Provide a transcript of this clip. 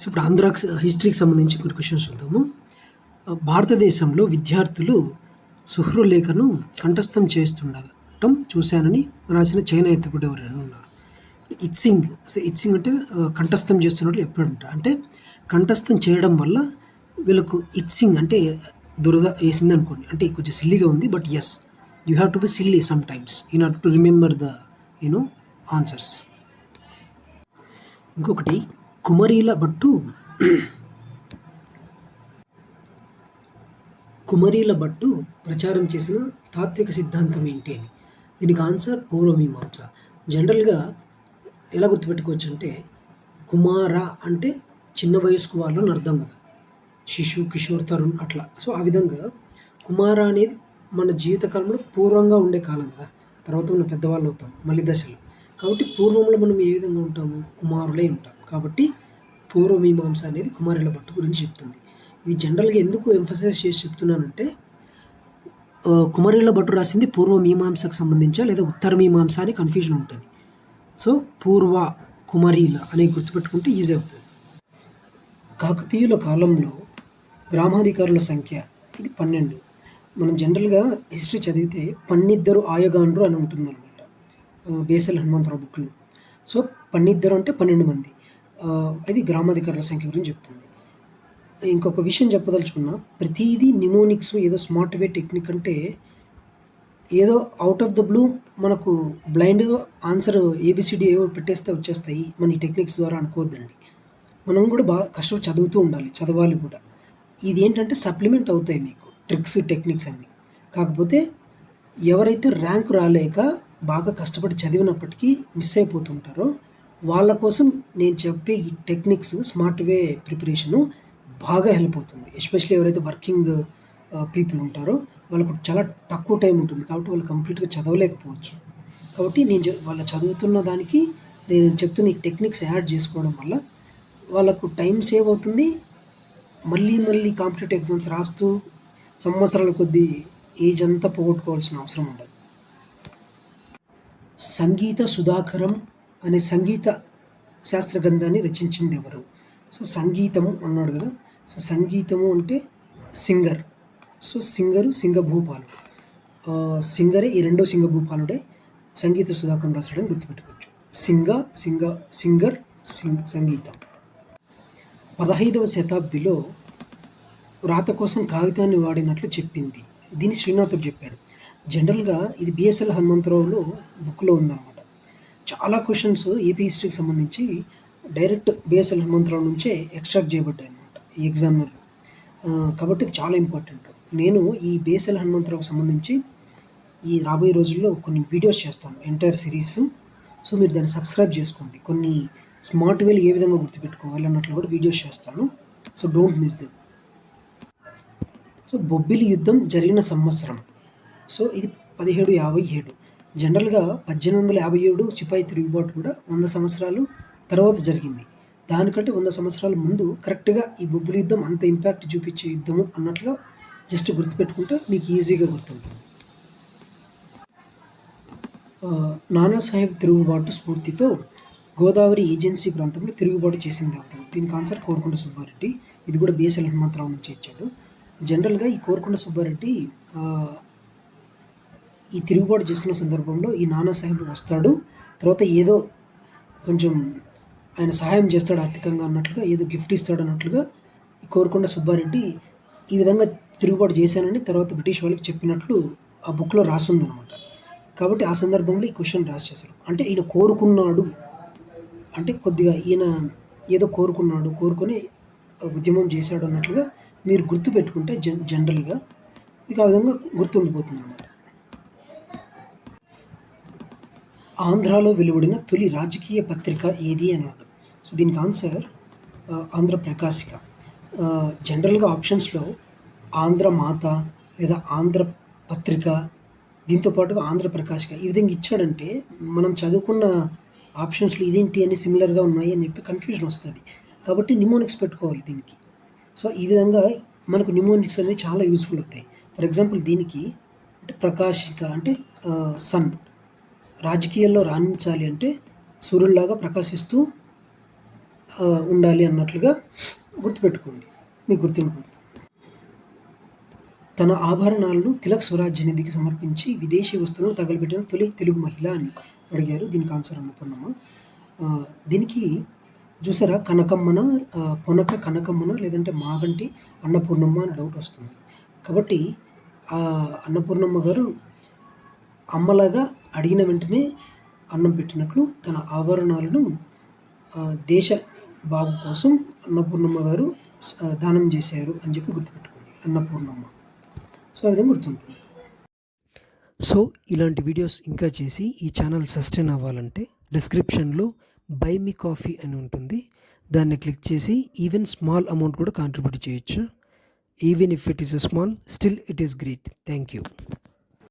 So ఇప్పుడు ఆంధ్ర హిస్టరీకి సంబంధించి కొన్ని క్వశ్చన్స్ చూద్దాము. భారతదేశంలో విద్యార్థులు సుహృలేఖను కంఠస్థం చేస్తుండటం చూశానని రాసిన చైనా ఎత్తుకుడు ఎవరైనా ఉన్నారు. ఇట్సింగ్ సో ఇట్సింగ్ అంటే కంఠస్థం చేస్తున్నట్లు ఎప్పుడు ఉంటారు అంటే కంఠస్థం చేయడం వల్ల వీళ్ళకు ఇట్సింగ్ అంటే దురద వేసింది అనుకోండి అంటే కొంచెం సిల్లీగా ఉంది but yes you have to be silly sometimes you are to remember the you know answers ఇంకొకటి కుమరీల భట్టు కుమరీల భట్టు ప్రచారం చేసిన తాత్విక సిద్ధాంతం ఏంటి అని? దీనికి ఆన్సర్ పూర్వమీమాంస. జనరల్గా ఎలా గుర్తుపెట్టుకోవచ్చు అంటే కుమార అంటే చిన్న వయస్కు వాళ్ళు అని అర్థం కదా. శిశు కిషోర్ తరుణ్ అట్లా. సో ఆ విధంగా కుమార అనేది మన జీవితకాలంలో పూర్వంగా ఉండే కాలం కదా. తర్వాత మనం పెద్దవాళ్ళు అవుతాం మళ్ళీ దశలు. కాబట్టి పూర్వంలో మనం ఏ విధంగా ఉంటాము? కుమారులే ఉంటాం. కాబట్టి పూర్వమీమాంస అనేది కుమారుల భట్టు గురించి చెప్తుంది. ఇది జనరల్గా ఎందుకు ఎంఫసైజ్ చేసి చెప్తున్నానంటే కుమారుల భట్టు రాసింది పూర్వ మీమాంసకు సంబంధించా లేదా ఉత్తర మీమాంస అని కన్ఫ్యూజన్ ఉంటుంది. సో పూర్వ కుమారీల అని గుర్తుపెట్టుకుంటే ఈజీ అవుతుంది. కాకతీయుల కాలంలో గ్రామాధికారుల సంఖ్య ఇది పన్నెండు. మనం జనరల్గా హిస్టరీ చదివితే పన్నిద్దరు ఆయగాండ్రు అని ఉంటుంది అనమాట బేసల్ హనుమంతరావు బుక్లు. సో పన్నిద్దరు అంటే పన్నెండు మంది. అది గ్రామాధికారుల సంఖ్య గురించి చెప్తుంది. ఇంకొక విషయం చెప్పదలుచుకున్నా ప్రతిదీ నిమోనిక్స్ ఏదో స్మార్ట్ వే టెక్నిక్ అంటే ఏదో అవుట్ ఆఫ్ ద బ్లూ మనకు బ్లైండ్గా ఆన్సర్ ఏబిసిడి ఏవో పెట్టేస్తే వచ్చేస్తాయి. మన ఈ టెక్నిక్స్ ద్వారా అనుకోవద్దండి. మనం కూడా బాగా కష్టపడి చదువుతూ ఉండాలి చదవాలి కూడా. ఇది ఏంటంటే సప్లిమెంట్ అవుతాయి మీకు ట్రిక్స్ టెక్నిక్స్ అన్నీ. కాకపోతే ఎవరైతే ర్యాంక్ రాలేక బాగా కష్టపడి చదివినప్పటికీ మిస్ అయిపోతుంటారో వాళ్ళ కోసం నేను చెప్పే ఈ టెక్నిక్స్ స్మార్ట్ వే ప్రిపరేషను బాగా హెల్ప్ అవుతుంది. ఎస్పెషల్లీ ఎవరైతే వర్కింగ్ పీపుల్ ఉంటారో వాళ్ళకు చాలా తక్కువ టైం ఉంటుంది కాబట్టి వాళ్ళు కంప్లీట్గా చదవలేకపోవచ్చు. కాబట్టి నేను వాళ్ళ చదువుతున్న దానికి నేను చెప్తున్న ఈ టెక్నిక్స్ యాడ్ చేసుకోవడం వల్ల వాళ్ళకు టైం సేవ్ అవుతుంది. మళ్ళీ మళ్ళీ కాంపిటేటివ్ ఎగ్జామ్స్ రాస్తూ సంవత్సరాల కొద్దీ ఏజ్ అంతా పోగొట్టుకోవాల్సిన అవసరం ఉండదు. సంగీత సుధాకరం అనే సంగీత శాస్త్ర గ్రంథాన్ని రచించింది ఎవరు సో సంగీతము అన్నాడు కదా. సో సంగీతము అంటే సింగర్. సో సింగరు సింగభూపాలుడు సింగరే ఈ రెండో సింగభూపాలుడే సంగీత సుధాకరం రాశాడని గుర్తుపెట్టుకోవచ్చు. సింగ సింగ సింగర్ సింగ్ సంగీతం. పదహైదవ శతాబ్దిలో వ్రాత కోసం కాగితాన్ని వాడినట్లు చెప్పింది. దీన్ని శ్రీనాథుడు చెప్పాడు. జనరల్గా ఇది బిఎస్ఎల్ హనుమంతరావులో బుక్లో ఉందన్నమాట. చాలా క్వశ్చన్స్ ఏపీ హిస్టరీకి సంబంధించి డైరెక్ట్ బిఎస్ఎల్ హనుమంతరావు నుంచే ఎక్స్ట్రాక్ట్ చేయబడ్డాయి అనమాట ఈ ఎగ్జామ్లో కాబట్టి ఇది చాలా ఇంపార్టెంట్ నేను ఈ బిఎస్ఎల్ హనుమంతరావుకి సంబంధించి ఈ రాబోయే రోజుల్లో కొన్ని వీడియోస్ చేస్తాను ఎంటైర్ సిరీస్ సో మీరు దాన్ని సబ్స్క్రైబ్ చేసుకోండి. కొన్ని స్మార్ట్ వేలు ఏ విధంగా గుర్తుపెట్టుకోవాలి అన్నట్లు కూడా వీడియోస్ చేస్తాను. So don't miss them so Bobbili యుద్ధం జరిగిన సంవత్సరం. సో ఇది పదిహేడు యాభై ఏడు. జనరల్గా పద్దెనిమిది వందల యాభై ఏడు సిపాయి తిరుగుబాటు కూడా వంద సంవత్సరాలు తర్వాత జరిగింది. దానికంటే వంద సంవత్సరాల ముందు కరెక్ట్గా ఈ బొబ్బిలి యుద్ధం అంత ఇంపాక్ట్ చూపించే యుద్ధము అన్నట్లుగా జస్ట్ గుర్తుపెట్టుకుంటే మీకు ఈజీగా గుర్తుంటుంది. నానాసాహెబ్ తిరుగుబాటు స్ఫూర్తితో గోదావరి ఏజెన్సీ ప్రాంతంలో తిరుగుబాటు చేసింది అంటారు దీనికి ఆన్సర్ కోరుకొండ సుబ్బారెడ్డి. ఇది కూడా బిఎస్ఎల్ హనుమంతరావు నుంచి ఇచ్చాడు. జనరల్గా ఈ కోరుకొండ సుబ్బారెడ్డి ఈ తిరుగుబాటు చేస్తున్న సందర్భంలో ఈ నానా సాహెబ్ వస్తాడు. తర్వాత ఏదో కొంచెం ఆయన సహాయం చేస్తాడు ఆర్థికంగా అన్నట్లుగా ఏదో గిఫ్ట్ ఇస్తాడు అన్నట్లుగా ఈ కోరుకొండ సుబ్బారెడ్డి ఈ విధంగా తిరుగుబాటు చేశానని తర్వాత బ్రిటిష్ వాళ్ళకి చెప్పినట్లు ఆ బుక్లో రాసుందనమాట కాబట్టి ఆ సందర్భంలో ఈ క్వశ్చన్ రాసి చేశారు. అంటే ఈయన కోరుకున్నాడు. అంటే కొద్దిగా ఈయన ఏదో కోరుకున్నాడు కోరుకొని ఉద్యమం చేశాడు అన్నట్లుగా మీరు గుర్తు పెట్టుకుంటే జన్ జనరల్గా మీకు ఆ విధంగా గుర్తుండిపోతుంది అనమాట ఆంధ్రాలో వెలువడిన తొలి రాజకీయ పత్రిక ఏది అన్నాడు? సో దీనికి ఆన్సర్ ఆంధ్ర ప్రకాశిక. జనరల్గా ఆప్షన్స్లో ఆంధ్ర మాత లేదా ఆంధ్ర పత్రిక దీంతో పాటుగా ఆంధ్ర ప్రకాశిక ఈ విధంగా ఇచ్చాడంటే మనం చదువుకున్న ఆప్షన్స్లో ఇదేంటి అని సిమిలర్గా ఉన్నాయి అని చెప్పి కన్ఫ్యూజన్ వస్తుంది. కాబట్టి నిమోనిక్స్ పెట్టుకోవాలి దీనికి. సో ఈ విధంగా మనకు నిమోనిక్స్ అనేవి చాలా యూస్ఫుల్ అవుతాయి. ఫర్ ఎగ్జాంపుల్ దీనికి అంటే ప్రకాశిక అంటే సన్. రాజకీయాల్లో రాణించాలి అంటే సూర్యుడిలాగా ప్రకాశిస్తూ ఉండాలి అన్నట్లుగా గుర్తుపెట్టుకోండి. మీకు గుర్తుండిపోతుంది. తన ఆభరణాలను తిలక్ స్వరాజ్య నిధికి సమర్పించి విదేశీ వస్తువులను తగలబెట్టిన తొలి తెలుగు మహిళ అని అడిగారు. దీనికి ఆన్సర్ అన్నపూర్ణమ్మ దీనికి చూసారా? కనకమ్మన పొనక కనకమ్మన లేదంటే మాగంటి అన్నపూర్ణమ్మ అని డౌట్ వస్తుంది. కాబట్టి అన్నపూర్ణమ్మ గారు అమ్మలాగా అడిగిన వెంటనే అన్నం పెట్టినట్లు తన ఆభరణాలను దేశ బాగు కోసం అన్నపూర్ణమ్మ గారు దానం చేశారు అని చెప్పి గుర్తుపెట్టుకోండి. అన్నపూర్ణమ్మ. సో అదే గుర్తుంటుంది. సో ఇలాంటి వీడియోస్ ఇంకా చేసి ఈ ఛానల్ సస్టైన్ అవ్వాలంటే డిస్క్రిప్షన్లో బై మీ కాఫీ అని ఉంటుంది. దాన్ని క్లిక్ చేసి ఈవెన్ స్మాల్ అమౌంట్ కూడా కాంట్రిబ్యూట్ చేయొచ్చు. Even if it is a small still it is great thank you